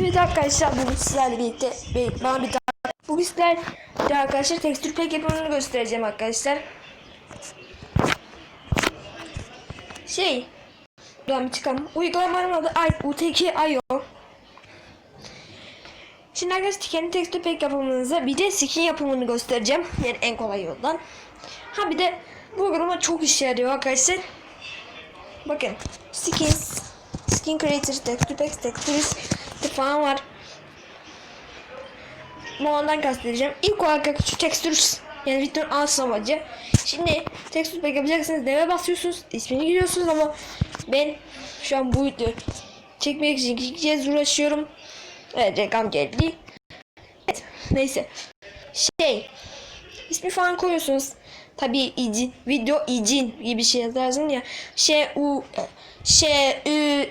Evet arkadaşlar bugün sizlerle birlikte bir- bana bir daha bugün sizlerle arkadaşlar tekstür pek yapımını göstereceğim arkadaşlar. Şey Buradan bir çıkalım. Uygulamanın adı I- UTK.io Şimdi arkadaşlar kendi tekstür pek yapımınızı bir de skin yapımını göstereceğim. Yani en kolay yoldan. Ha bir de bu uygulama çok işe yarıyor arkadaşlar. Bakın skins, skin creator, texture packs, textures falan var. Bu ondan kastedeceğim. İlk olarak şu textures yani asıl amacı. Şimdi texture pack yapacaksınız. Deve basıyorsunuz. ismini giriyorsunuz ama ben şu an bu videoyu çekmek için iki kez uğraşıyorum. Evet reklam geldi. Evet, neyse. Şey ismi falan koyuyorsunuz. Tabii icin, video icin gibi bir şey yazarsın ya. Şey u şey ü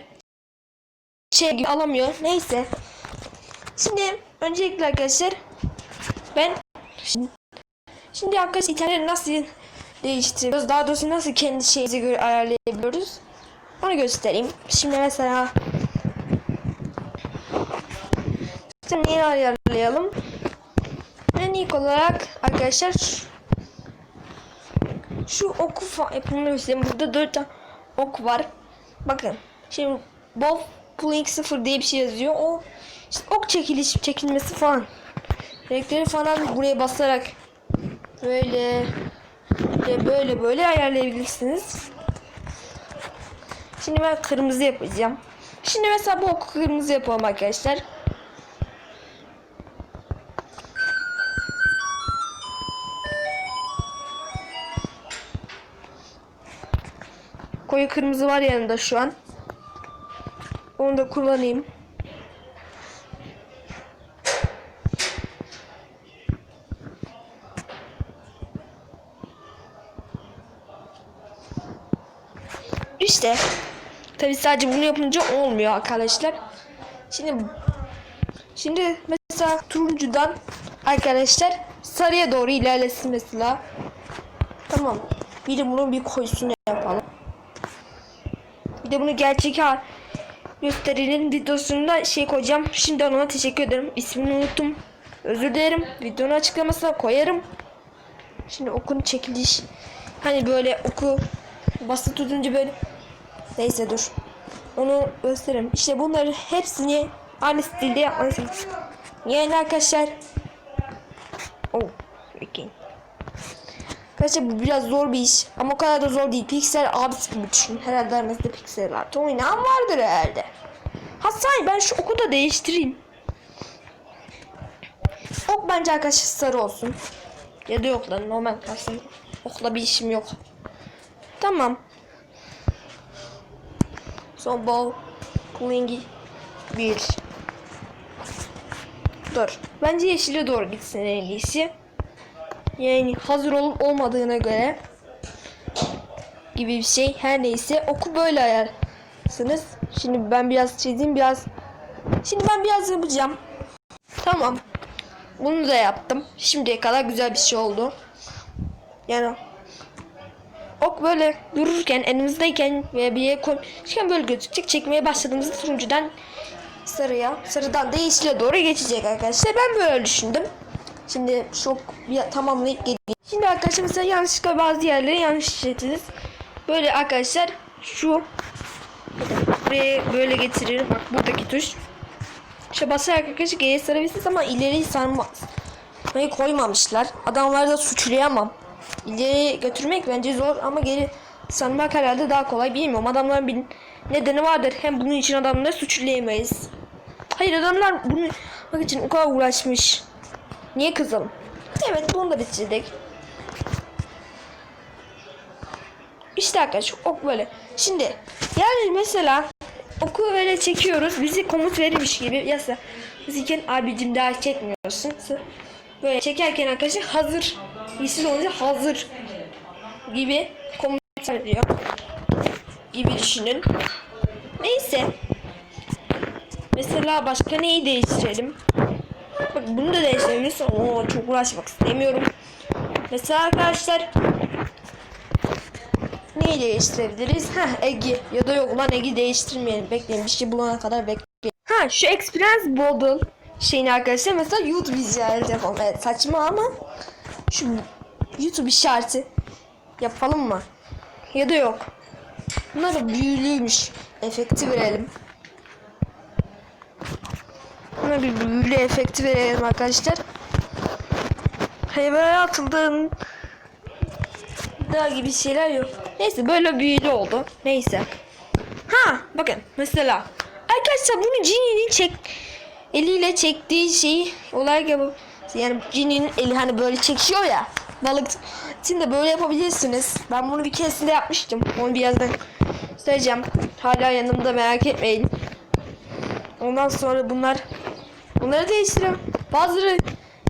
şey alamıyor. Neyse. Şimdi öncelikle arkadaşlar ben şimdi, arkadaşlar internet nasıl değiştiriyoruz? Daha doğrusu nasıl kendi şeyimize göre ayarlayabiliyoruz? Onu göstereyim. Şimdi mesela Şimdi neyi ayarlayalım? En ilk olarak arkadaşlar şu, oku yapımını göstereyim. Burada 4 tane ok var. Bakın. Şimdi ball pulling 0 diye bir şey yazıyor. O işte ok çekiliş çekilmesi falan. Renkleri falan buraya basarak böyle böyle böyle, böyle ayarlayabilirsiniz. Şimdi ben kırmızı yapacağım. Şimdi mesela bu oku kırmızı yapalım arkadaşlar. Koyu kırmızı var yanında şu an. Onu da kullanayım. İşte tabi sadece bunu yapınca olmuyor arkadaşlar. Şimdi şimdi mesela turuncudan arkadaşlar sarıya doğru ilerlesin mesela. Tamam. Bir de bunun bir koyusunu yapalım. Bir de bunu gerçek gösterinin videosunda şey koyacağım. Şimdi ona teşekkür ederim. İsmini unuttum. Özür dilerim. Videonun açıklamasına koyarım. Şimdi okun çekiliş. Hani böyle oku bası tutunca böyle neyse dur. Onu gösteririm. İşte bunların hepsini aynı stilde yapmalısınız. Yani arkadaşlar. Oh, okay. Arkadaşlar bu biraz zor bir iş. Ama o kadar da zor değil. Pixel abisi gibi düşün. Herhalde aranızda Pixel artı oynayan vardır herhalde. Ha sahi ben şu oku da değiştireyim. Ok bence arkadaşlar sarı olsun. Ya da yok lan normal kalsın. Okla bir işim yok. Tamam. Son ball. Pullingi. Bir. Dur. Bence yeşile doğru gitsin en iyisi. Yani hazır olup olmadığına göre gibi bir şey. Her neyse oku böyle ayarsınız. Şimdi ben biraz çizeyim biraz. Şimdi ben biraz yapacağım. Tamam. Bunu da yaptım. Şimdiye kadar güzel bir şey oldu. Yani ok böyle dururken elimizdeyken ve bir yere koymuşken böyle gözükecek. Çekmeye başladığımızda turuncudan sarıya, sarıdan da doğru geçecek arkadaşlar. Ben böyle düşündüm. Şimdi çok bir tamamlayıp geleyim. Şimdi arkadaşlar mesela yanlışlıkla bazı yerleri yanlış işlediniz. Böyle arkadaşlar şu buraya böyle getirir. Bak buradaki tuş. İşte basarak arkadaşlar geriye sarabilirsiniz ama ileri sarmaz. Burayı koymamışlar. Adamları da suçlayamam. İleri götürmek bence zor ama geri sarmak herhalde daha kolay bilmiyorum. Adamların bir nedeni vardır. Hem bunun için adamları suçlayamayız. Hayır adamlar bunu bak için o kadar uğraşmış. Niye kızalım? Evet bunu da bitirdik. İşte arkadaşlar ok böyle. Şimdi yani mesela oku böyle çekiyoruz. Bizi komut verilmiş gibi. Yasa Ziken abicim daha çekmiyorsun. Böyle çekerken arkadaşlar hazır. Yeşil olunca hazır gibi komut veriyor. Gibi düşünün. Neyse. Mesela başka neyi değiştirelim? Bak bunu da değiştirebilirsin. Oo çok uğraşmak istemiyorum. Mesela arkadaşlar neyi değiştirebiliriz? Heh Egi ya da yok lan Egi değiştirmeyelim. Bekleyin bir şey bulana kadar bekleyin. Ha şu Experience Model şeyini arkadaşlar mesela YouTube izleyeceğiz yapalım. Evet saçma ama şu YouTube işareti yapalım mı? Ya da yok. Bunlar büyülüymüş. Efekti verelim. Buna bir büyülü efekti verelim arkadaşlar. Hayvana atıldığın daha gibi şeyler yok. Neyse böyle büyülü oldu. Neyse. Ha bakın mesela arkadaşlar bunu Ginny'nin çek eliyle çektiği şeyi olarak yapıp yani Ginny'nin eli hani böyle çekiyor ya balık için de böyle yapabilirsiniz. Ben bunu bir keresinde yapmıştım. Onu birazdan söyleyeceğim. Hala yanımda merak etmeyin. Ondan sonra bunlar bunları değiştiriyorum. Bazıları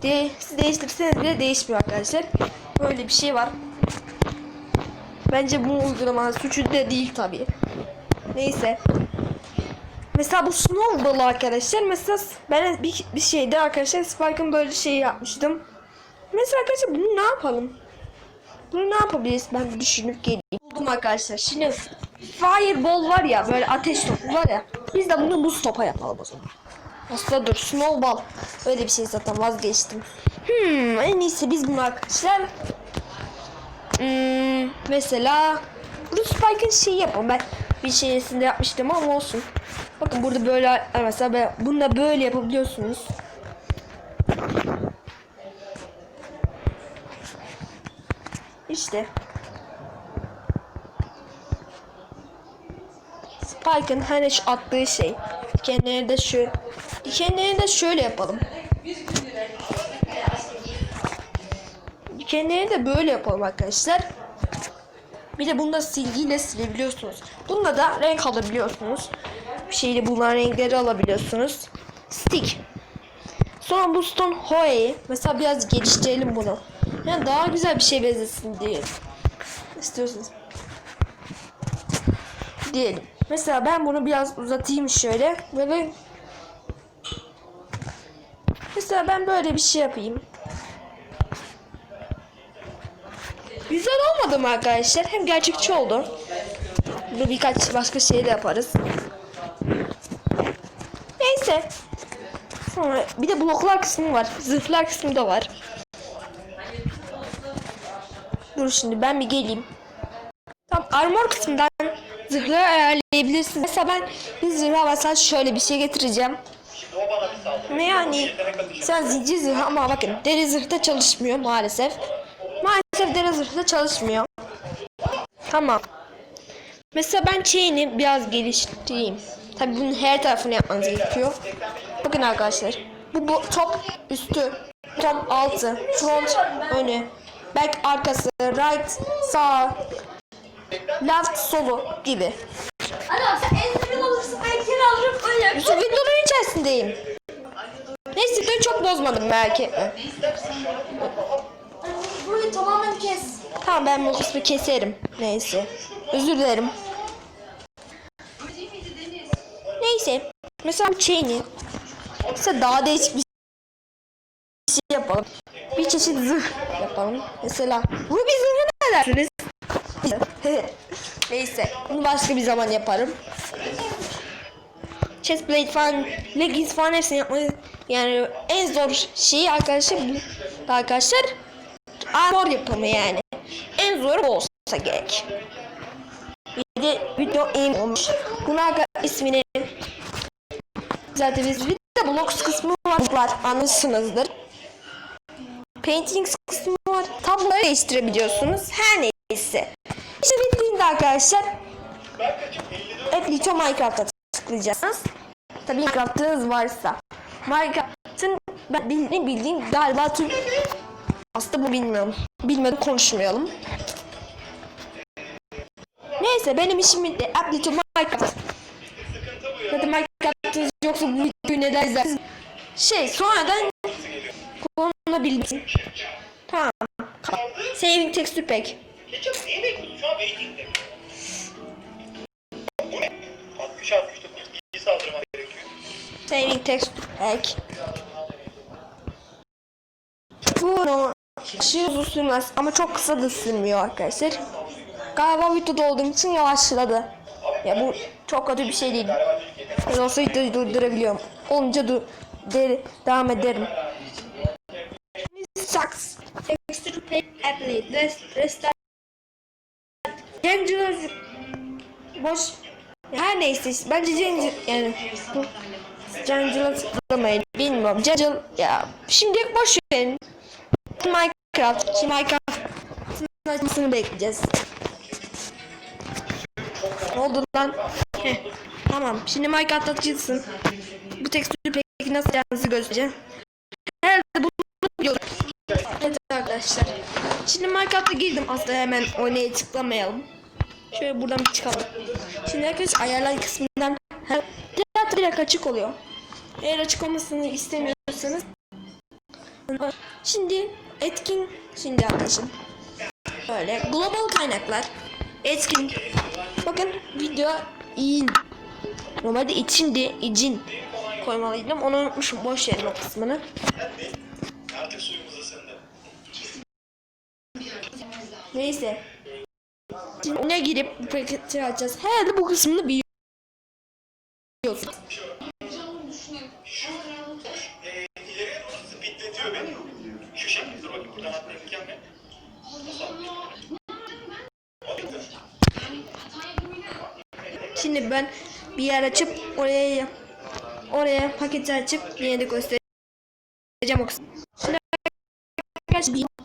de, değiştirseniz bile değişmiyor arkadaşlar. Böyle bir şey var. Bence bu uygulama suçu da değil tabii. Neyse. Mesela bu snowball arkadaşlar. Mesela ben bir, bir şeyde arkadaşlar Spike'ın böyle şey yapmıştım. Mesela arkadaşlar bunu ne yapalım? Bunu ne yapabiliriz? Ben bir düşünüp geleyim. Buldum arkadaşlar. Şimdi fireball var ya böyle ateş topu var ya. Biz de bunu buz topa yapalım o zaman. Aslında dur snowball. Öyle bir şey zaten vazgeçtim. Hmm, en iyisi biz bunu arkadaşlar Hmm, mesela Bruce Spike'ın şeyi yapalım. Ben bir şeysinde yapmıştım ama olsun. Bakın burada böyle mesela ben, bunu da böyle yapabiliyorsunuz. İşte. Spike'ın hani şu attığı şey. Dikenleri de şu. Dikenleri de şöyle yapalım. Dikenleri de böyle yapalım arkadaşlar. Bir de bunda silgiyle silebiliyorsunuz. Bunda da renk alabiliyorsunuz. Bir şeyle bulunan renkleri alabiliyorsunuz. Stick. Sonra bu stone hoe'yi mesela biraz geliştirelim bunu. Yani daha güzel bir şey benzesin diye istiyorsunuz. Diyelim. Mesela ben bunu biraz uzatayım şöyle. Böyle Mesela ben böyle bir şey yapayım. Güzel olmadı mı arkadaşlar? Hem gerçekçi oldu. Bu birkaç başka şey de yaparız. Neyse. Sonra bir de bloklar kısmı var. Zırhlar kısmı da var. Dur şimdi ben bir geleyim. Tam armor kısmından zırhları ayarlayabilirsiniz. Mesela ben bir zırha mesela şöyle bir şey getireceğim. Ne yani? Sen zincir zırhı ama bakın deri zırhta çalışmıyor maalesef. Maalesef deri zırhta çalışmıyor. Tamam. Mesela ben chain'i biraz geliştireyim. Tabi bunun her tarafını yapmanız gerekiyor. Bakın arkadaşlar. Bu, bu top üstü, top altı, front önü, back arkası, right sağ, left solu gibi. Ana sen Ezreal alırsın ben kere alırım öyle. Yusuf videonun içerisindeyim. Neyse videoyu çok bozmadım merak etme. Burayı tamamen kes. Tamam ben bu kısmı keserim. Neyse. Özür dilerim. Neyse. Mesela bu chain'i mesela daha değişik bir şey yapalım. Bir çeşit zırh yapalım. Mesela Ruby zırhı ne dersiniz? Neyse. Bunu başka bir zaman yaparım. Chestplate falan, leggings falan hepsini yapmayı yani en zor şeyi arkadaşlar arkadaşlar armor yapımı yani. En zoru bu olsa gerek. Bir de video aim olmuş. Buna ismini zaten biz bir de blocks kısmı var. anlarsınızdır. Paintings kısmı var. Tabloları değiştirebiliyorsunuz. Her neyse. İşte bittiğinde arkadaşlar Apple'ı Minecraft'a tıklayacaksınız. Tabii Minecraft'ınız varsa. Minecraft'ın ben bildiğim, bildiğim galiba tüm aslında bu bilmiyorum. Bilmeden konuşmayalım. Neyse benim işim bitti. Apply to Minecraft. Zaten Minecraft'ınız yoksa bu videoyu neden izlersiniz? Şey sonradan kullanılabilmesin. Tamam. Saving texture pack. Geçen neyi bekliyorsun? Şu an waiting'de. Bu ne? 60 69 iyi saldırman gerekiyor. Saving texture pack. Bunu aşırı uzun sürmez ama çok kısa da sürmüyor arkadaşlar. Galiba videoda olduğum için yavaşladı. Ya bu çok kötü bir şey değil. Ben olsa videoyu durdurabiliyorum. Olunca dur de, devam ederim. Sucks. Extra pay apply. Restart. Dangerous. Boş. Her neyse bence Danger yani bu tıklamayın. Bilmiyorum. Danger ya şimdi boş verin. Minecraft. Şimdi Minecraft'ın açmasını bekleyeceğiz. Ne oldu lan? Heh. Tamam. Şimdi Minecraft açılsın. Bu tekstürü peki nasıl yapacağınızı göstereceğim. Şimdi Minecraft'a girdim. Aslında hemen oynaya tıklamayalım. Şöyle buradan bir çıkalım. Şimdi arkadaşlar ayarlar kısmından her direkt açık oluyor. Eğer açık olmasını istemiyorsanız Şimdi etkin şimdi arkadaşlar. Böyle global kaynaklar etkin. Bakın video in. Normalde içindi, icin koymalıydım. Onu unutmuşum. Boş verin o kısmını. Neyse. Şimdi oyuna girip paketi açacağız. Herhalde bu kısmını biliyorsun. Şu? Şimdi ben bir yer açıp oraya oraya paketi açıp yine de göstereceğim o. Şimdi arkadaşlar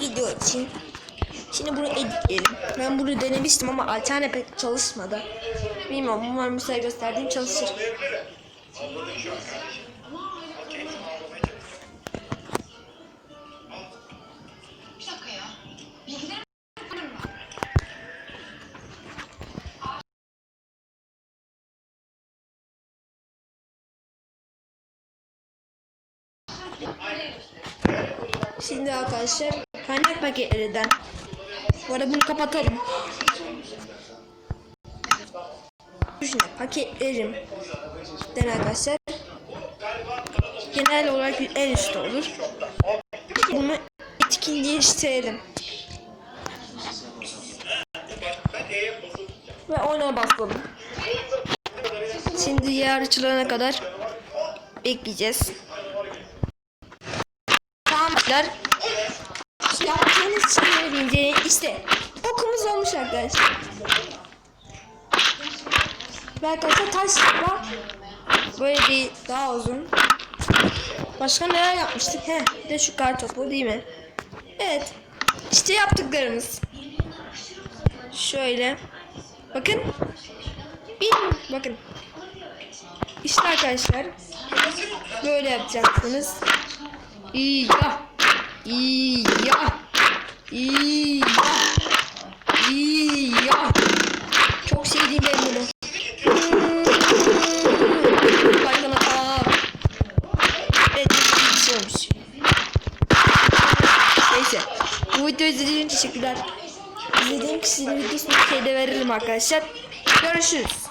video için Şimdi bunu editleyelim. Ben bunu denemiştim ama alterne pek çalışmadı. Bilmiyorum umarım bu sefer gösterdiğim çalışır. Şimdi arkadaşlar kaynak paketlerinden. Bu arada bunu kapatalım. Şimdi paketlerim. Den arkadaşlar. Genel olarak en üstte olur. Bunu etkinleştirelim. E'ye basıp Ve oyuna basalım. Şimdi yer açılana kadar bekleyeceğiz. Tamam işte okumuz olmuş arkadaşlar. Ve arkadaşlar taş var. Böyle bir daha uzun. Başka neler yapmıştık? He, bir de şu kar topu değil mi? Evet. İşte yaptıklarımız. Şöyle. Bakın. Bir, bakın. İşte arkadaşlar. Böyle yapacaksınız. İyi ya. İyi ya. İyi. İyi. Çok sevdiğim ben bunu. Bakın aa. Evet, olmuş. Neyse. Bu videoyu izlediğiniz için teşekkürler. İzlediğim kişinin videosunu şeyde veririm arkadaşlar. Görüşürüz.